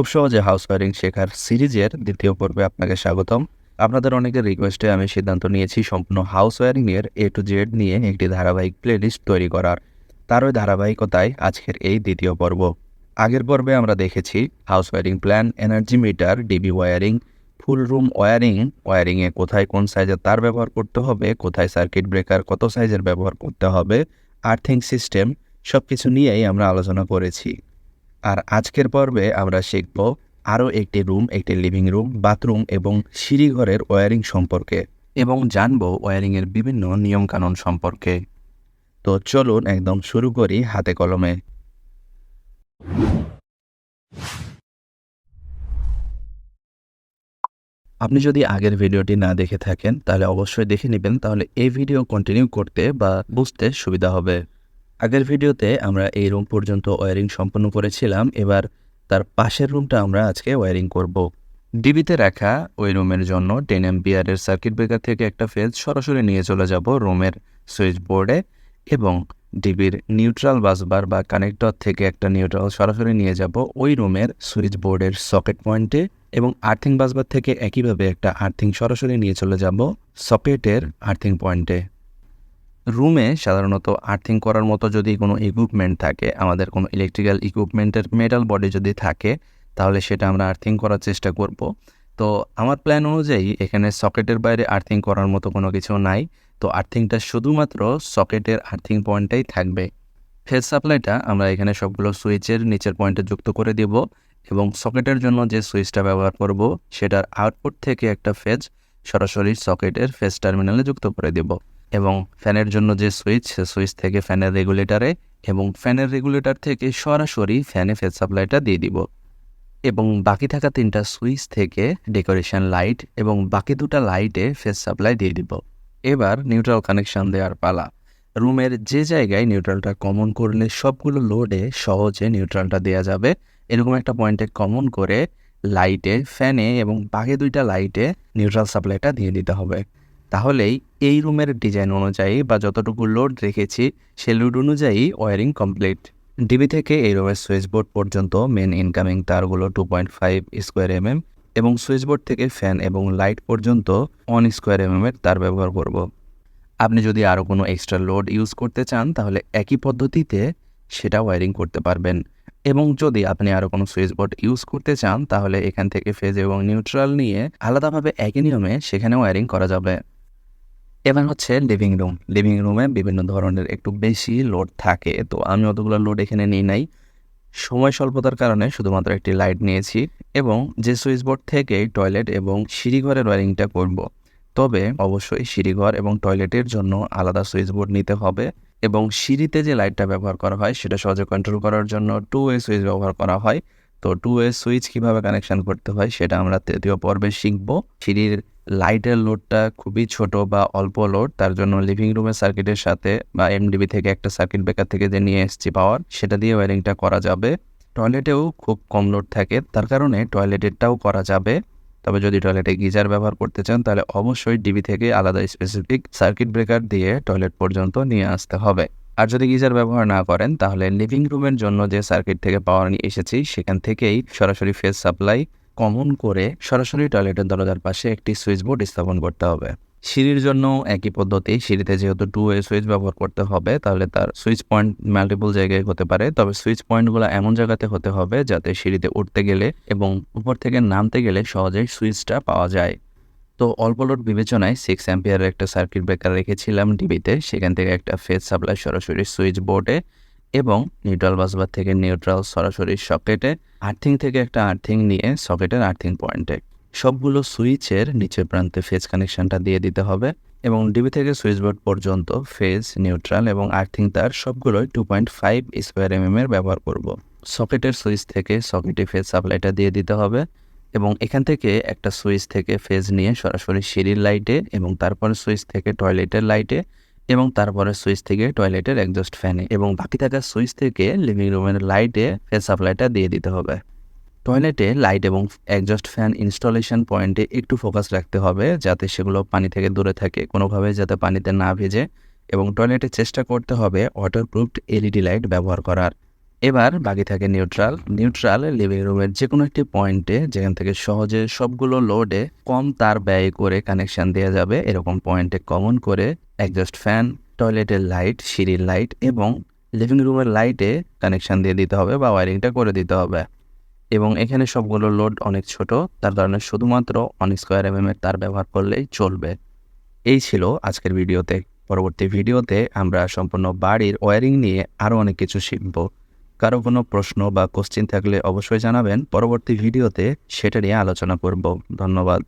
খুব সহজে house wiring শেখার সিরিজের দ্বিতীয় পর্বে আপনাকে স্বাগতম। আপনাদের অনেকের রিকোয়েস্টে আমি সিদ্ধান্ত নিয়েছি সম্পূর্ণ হাউস ওয়ারিংয়ের এ টু জেড নিয়ে একটি ধারাবাহিক প্লেলিস্ট তৈরি করার। তার ওই ধারাবাহিকতায় আজকের এই দ্বিতীয় পর্ব। আগের পর্বে আমরা দেখেছি house wiring plan energy meter DB wiring full room wiring ওয়ারিংয়ে কোথায় কোন সাইজের তার ব্যবহার করতে হবে, কোথায় সার্কিট ব্রেকার কত সাইজের ব্যবহার করতে হবে আর্থিং সিস্টেম সব কিছু নিয়েই আমরা আলোচনা করেছি। আর আজকের পর্বে আমরা শিখব আরও একটি রুম, একটি লিভিং রুম, বাথরুম এবং সিঁড়িঘরের ওয়্যারিং সম্পর্কে এবং জানব ওয়্যারিংয়ের বিভিন্ন নিয়মকানুন সম্পর্কে। তো চলুন একদম শুরু করি হাতে কলমে। আপনি যদি আগের ভিডিওটি না দেখে থাকেন, তাহলে অবশ্যই দেখে নেবেন, তাহলে এই ভিডিও কন্টিনিউ করতে বা বুঝতে সুবিধা হবে। আগের ভিডিওতে আমরা এই রুম পর্যন্ত ওয়ারিং সম্পন্ন করেছিলাম। এবার তার পাশের রুমটা আমরা আজকে ওয়ারিং করব। ডিবিতে রাখা ওই রুমের জন্য টেন এমপিয়ারের সার্কিট ব্রেকার থেকে একটা ফেজ সরাসরি নিয়ে চলে যাব রুমের সুইচ বোর্ডে এবং ডিবির নিউট্রাল বাসবার বা কানেক্টর থেকে একটা নিউট্রাল সরাসরি নিয়ে যাব ওই রুমের সুইচ বোর্ডের সকেট পয়েন্টে এবং আর্থিং বাসবার থেকে একইভাবে একটা আর্থিং সরাসরি নিয়ে চলে যাব সকেটের আর্থিং পয়েন্টে। রুমে সাধারণত আর্থিং করার মতো যদি কোনো ইকুইপমেন্ট থাকে, আমাদের কোনো ইলেকট্রিক্যাল ইকুইপমেন্টের মেটাল বডি যদি থাকে, তাহলে সেটা আমরা আর্থিং করার চেষ্টা করব। তো আমার প্ল্যান অনুযায়ী এখানে সকেটের বাইরে আর্থিং করার মতো কোনো কিছু নাই। তো আর্থিংটা শুধুমাত্র সকেটের আর্থিং পয়েন্টটাই থাকবে। ফেজ সাপ্লাইটা আমরা এখানে সবগুলো সুইচের নিচের পয়েন্টে যুক্ত করে দেব এবং সকেটের জন্য যে সুইচটা ব্যবহার করব, সেটার আউটপুট থেকে একটা ফেজ সরাসরি সকেটের ফেজ টার্মিনালে যুক্ত করে দেব। এবং ফ্যানের জন্য যে সুইচ, সে সুইচ থেকে ফ্যানের রেগুলেটরে এবং ফ্যানের রেগুলেটর থেকে সরাসরি ফ্যানে ফেজ সাপ্লাইটা দিয়ে দিব। এবং বাকি থাকা তিনটা সুইচ থেকে ডেকোরেশন লাইট এবং বাকি দুটা লাইটে ফেজ সাপ্লাই দিয়ে দিব। এবার নিউট্রাল কানেকশন দেওয়ার পালা। রুমের যে জায়গায় নিউট্রালটা কমন করলে সবগুলো লোডে সহজে নিউট্রালটা দেওয়া যাবে। এরকম একটা পয়েন্টে কমন করে লাইটে, ফ্যানে এবং বাকি দুইটা লাইটে নিউট্রাল সাপ্লাইটা দিয়ে দিতে হবে। তাহলেই এই রুমের ডিজাইন অনুযায়ী বা যতটুকু লোড রেখেছি সে লোড অনুযায়ী ওয়ারিং কমপ্লিট। ডিবি থেকে এই রুমের সুইচ বোর্ড পর্যন্ত মেন ইনকামিং তারগুলো two point five square MM এবং সুইচ বোর্ড থেকে ফ্যান এবং লাইট পর্যন্ত ওয়ান স্কোয়ার এমএম এর তার ব্যবহার করব। আপনি যদি আরও কোনো এক্সট্রা লোড ইউজ করতে চান, তাহলে একই পদ্ধতিতে সেটা ওয়ারিং করতে পারবেন। এবং যদি আপনি আরও কোনো সুইচ বোর্ড ইউজ করতে চান, তাহলে এখান থেকে ফেজ এবং নিউট্রাল নিয়ে আলাদাভাবে একই নিয়মে সেখানে ওয়ারিং করা যাবে। এবার হচ্ছে লিভিং রুম লিভিং রুমে বিভিন্ন ধরনের একটু বেশি লোড থাকে তো আমি অতগুলো লোড এখানে নিই নাই সময় স্বল্পতার কারণে শুধুমাত্র একটি লাইট নিয়েছি এবং যে সুইচ বোর্ড থেকে টয়লেট এবং সিঁড়িঘরের ওয়ারিংটা করব। তবে অবশ্যই সিঁড়িঘর এবং টয়লেটের জন্য আলাদা সুইচ বোর্ড নিতে হবে এবং সিঁড়িতে যে লাইটটা ব্যবহার করা হয়, সেটা সহজে কন্ট্রোল করার জন্য টু ওয়ে সুইচ ব্যবহার করা হয় তো টু ওয়ে সুইচ কীভাবে কানেকশন করতে হয় সেটা আমরা তৃতীয় পর্বে শিখব। সিঁড়ির লাইটের লোডটা খুবই ছোট বা অল্প লোড তার জন্য লিভিং রুমের সার্কিটের সাথে বা এমডিবি থেকে একটা সার্কিট ব্রেকার থেকে যে নিয়ে এসেছি পাওয়ার সেটা দিয়ে ওয়ারিংটা করা যাবে। টয়লেটেও খুব কম লোড থাকে, তার কারণে টয়লেটেরটাও করা যাবে। তবে যদি টয়লেটে গিজার ব্যবহার করতে চান, তাহলে অবশ্যই ডিবি থেকে আলাদা স্পেসিফিক সার্কিট ব্রেকার দিয়ে টয়লেট পর্যন্ত নিয়ে আসতে হবে। আর যদি গিজার ব্যবহার না করেন, তাহলে লিভিং রুমের জন্য যে সার্কিট থেকে পাওয়ার নিয়ে এসেছি, সেখান থেকেই সরাসরি ফেস সাপ্লাই কমন করে সরাসরি টয়লেটের দরজার পাশে একটি সুইচ বোর্ড স্থাপন করতে হবে। সিঁড়ির জন্য একই পদ্ধতি, সিঁড়িতে যেহেতু টু ওয়ে সুইচ ব্যবহার করতে হবে, তাহলে তার সুইচ পয়েন্ট মাল্টিপল জায়গায় হতে পারে। তবে সুইচ পয়েন্টগুলো এমন জায়গাতে হতে হবে যাতে সিঁড়িতে উঠতে গেলে এবং উপর থেকে নামতে গেলে সহজেই সুইচটা পাওয়া যায়। তো অল্প লোড বিবেচনায় সিক্স অ্যাম্পিয়ারের একটা সার্কিট ব্রেকার রেখেছিলাম ডিবিতে। সেখান থেকে একটা ফেজ সাপ্লাই সরাসরি সুইচ বোর্ডে এবং নিউট্রাল বাসবার থেকে নিউট্রাল সরাসরি সকেটে আর্থিং থেকে একটা আর্থিং নিয়ে সকেটের আর্থিং পয়েন্টে সবগুলো সুইচের নিচের প্রান্তে ফেজ কানেকশনটা দিয়ে দিতে হবে এবং ডিবি থেকে সুইচ বোর্ড পর্যন্ত ফেজ নিউট্রাল এবং আর্থিং তার সবগুলোই two point five square M এর ব্যবহার করব। সকেটের সুইচ থেকে সকেটে ফেজ সাপ্লাইটা দিয়ে দিতে হবে এবং এখান থেকে একটা সুইচ থেকে ফেজ নিয়ে সরাসরি সিঁড়ির লাইটে এবং তারপরে সুইচ থেকে টয়লেটের লাইটে এবং তারপরে সুইচ থেকে টয়লেটের একজস্ট ফ্যানে এবং বাকি থাকা সুইচ থেকে লিভিং রুমের লাইটে ফেজ সাপ্লাইটা দিয়ে দিতে হবে। টয়লেটে লাইট এবং একজস্ট ফ্যান ইনস্টলেশন পয়েন্টে একটু ফোকাস রাখতে হবে যাতে সেগুলো পানি থেকে দূরে থাকে, কোনোভাবে যাতে পানিতে না ভেজে এবং টয়লেটে চেষ্টা করতে হবে ওয়াটারপ্রুফড এলইডি লাইট ব্যবহার করার। এবার বাকি থাকে নিউট্রাল নিউট্রাল লিভিং রুমের যে কোনো একটি পয়েন্টে যেখান থেকে সহজে সবগুলো লোডে কম তার ব্যয় করে কানেকশন দেওয়া যাবে। এরকম পয়েন্টে কমন করে একজাস্ট ফ্যান টয়লেটের লাইট সিঁড়ির লাইট এবং লিভিং রুমের লাইটে কানেকশন দিয়ে দিতে হবে বা ওয়ারিংটা করে দিতে হবে। এবং এখানে সবগুলো লোড অনেক ছোট, তার কারণে শুধুমাত্র অন স্কোয়ার এম এর তার ব্যবহার করলেই চলবে। এই ছিল আজকের ভিডিওতে। পরবর্তী ভিডিওতে আমরা সম্পূর্ণ বাড়ির ওয়ারিং নিয়ে আরও অনেক কিছু শিখব। কারও কোনো প্রশ্ন বা কোশ্চিন থাকলে অবশ্যই জানাবেন। পরবর্তী ভিডিওতে সেটা নিয়ে আলোচনা করব। ধন্যবাদ।